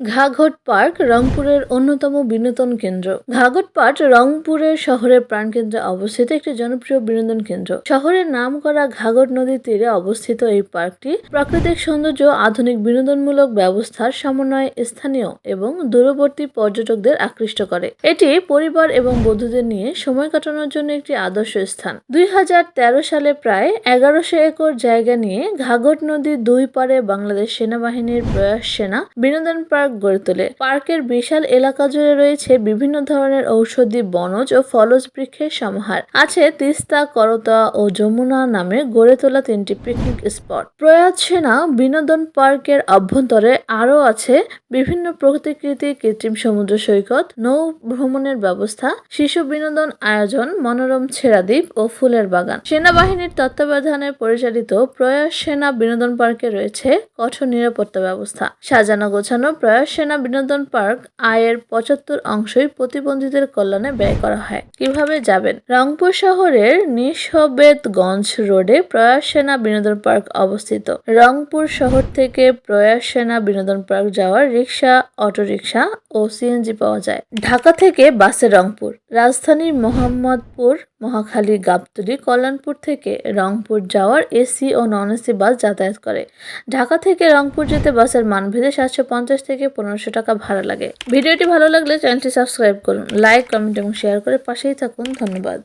Ghaghat park রংপুরের অন্যতম বিনোদন কেন্দ্র। ঘাঘট পার্ক রংপুরের শহরের প্রাণকেন্দ্রে অবস্থিত একটি জনপ্রিয় বিনোদন কেন্দ্র। শহরের নাম করা ঘাঘট নদীর তীরে অবস্থিত এই পার্কটি প্রাকৃতিক সৌন্দর্য, আধুনিক বিনোদনমূলক ব্যবস্থার সমন্বয়ে স্থানীয় এবং দূরবর্তী পর্যটকদের আকৃষ্ট করে। এটি পরিবার এবং বন্ধুদের নিয়ে সময় কাটানোর জন্য একটি আদর্শ স্থান। দুই হাজার তেরো সালে প্রায় এগারোশো একর জায়গা নিয়ে ঘাঘট নদীর দুই পারে বাংলাদেশ সেনাবাহিনীর প্রয়াস সেনা বিনোদন পার্ক গড়ে তোলে। পার্কের বিশাল এলাকা জুড়ে রয়েছে বিভিন্ন ধরনের ঔষধি বনজ ও ফলজ বৃক্ষের সমাহার। আছে তিস্তা, করতা ও যমুনা নামে গড়ে তোলা তিনটি পিকনিক স্পট প্রয়াত সেনা বিনোদন পার্কের অভ্যন্তরে আরও আছে বিভিন্ন প্রতিকৃতি কৃত্রিম সমুদ্র সৈকত, নৌ ভ্রমণের ব্যবস্থা, শিশু বিনোদন আয়োজন, মনোরম ছেড়াদ্বীপ ও ফুলের বাগান। সেনাবাহিনীর তত্ত্বাবধানে পরিচালিত প্রয়াস সেনা বিনোদন পার্কে রয়েছে কঠোর নিরাপত্তা ব্যবস্থা। সাজানো গোছানো প্রয়াস সেনা বিনোদন পার্ক আয়ের পঁচাত্তর অংশই প্রতিবন্ধীদের কল্যাণে ব্যয় করা হয়। কীভাবে যাবেন? রংপুর শহরের নিশবেদগঞ্জ রোডে প্রয়াস সেনা বিনোদন পার্ক অবস্থিত। রংপুর শহর থেকে প্রয়াস সেনা বিনোদন পার্ক যাওয়ার রিক্সা অটোরিকশা ও সিএনজি পাওয়া যায়। ঢাকা থেকে বাসে রংপুর। রাজধানীর মোহাম্মদপুর মহাখালী গাবতলী, কল্যাণপুর থেকে রংপুর যাওয়ার এসি ও নন এসি বাস যাতায়াত করে। ঢাকা থেকে রংপুর যেতে বাসের মানভেদে সাতশো পঞ্চাশ থেকে পনেরোশো টাকা ভাড়া লাগে। ভিডিওটি ভালো লাগলে চ্যানেলটি সাবস্ক্রাইব করুন, লাইক, কমেন্ট এবং শেয়ার করে পাশেই থাকুন। ধন্যবাদ।